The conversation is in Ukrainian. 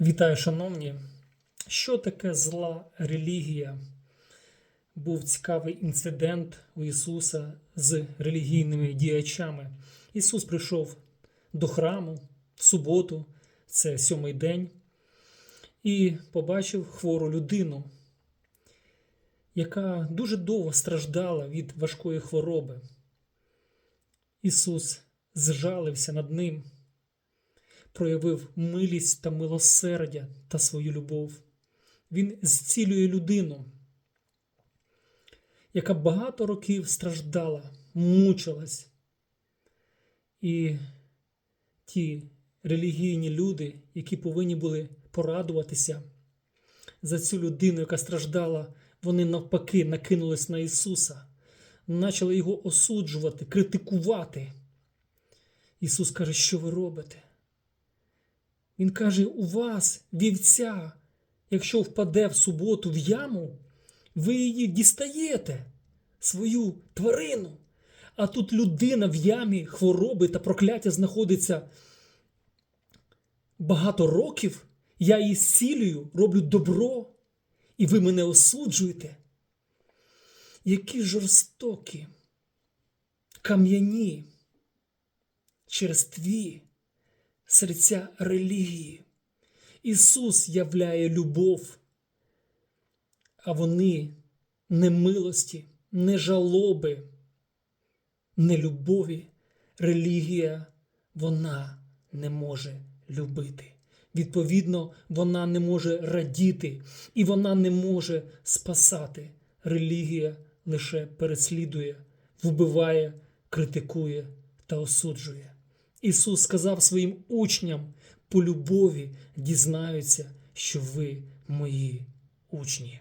Вітаю, шановні. Що таке зла релігія? Був цікавий інцидент у Ісуса з релігійними діячами. Ісус прийшов до храму в суботу, це сьомий день, і побачив хвору людину, яка дуже довго страждала від важкої хвороби. Ісус зжалився над ним проявив милість та милосердя та свою любов. Він зцілює людину, яка багато років страждала, мучилась. І ті релігійні люди, які повинні були порадуватися за цю людину, яка страждала, вони навпаки накинулись на Ісуса, почали його осуджувати, критикувати. Ісус каже, що ви робите? Він каже: у вас вівця, якщо впаде в суботу в яму, ви її дістаєте, свою тварину. А тут людина в ямі хвороби та прокляття знаходиться багато років, я її зцілюю, роблю добро, і ви мене осуджуєте. Які жорстокі, кам'яні через тві серця релігії. Ісус являє любов, а вони не милості, не жалоби, не любові. Релігія вона не може любити. Відповідно, вона не може радіти і вона не може спасати. Релігія лише переслідує, вбиває, критикує та осуджує. Ісус сказав своїм учням по любові дізнаються, що ви мої учні.